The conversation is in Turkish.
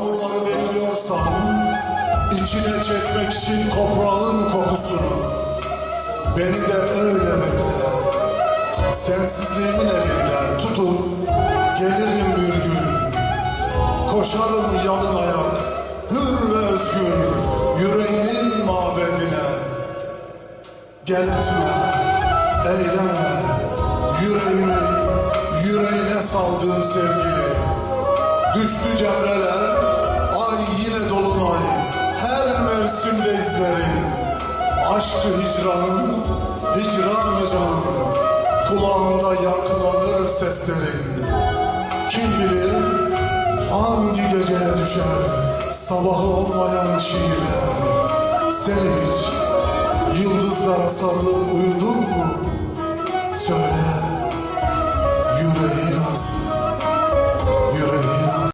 Yağmurları bekliyorsan içine çekmek için toprağın kokusunu beni de öyle bekle. Sensizliğimin elinden tutup gelirim bir gün. Koşarım yalın ayak, hür ve özgür yüreğinin mabedine. Gel etme, eyleme, yüreğimi yüreğine saldığım sevgili. Düştü cemreler, mevsimde izlerim. Aşkı hicran, hicran can, kulağımda yankılanır seslerin. Kim bilir hangi geceye düşer sabahı olmayan şiirler. Sen hiç yıldızlara sarılıp uyudun mu? Söyle.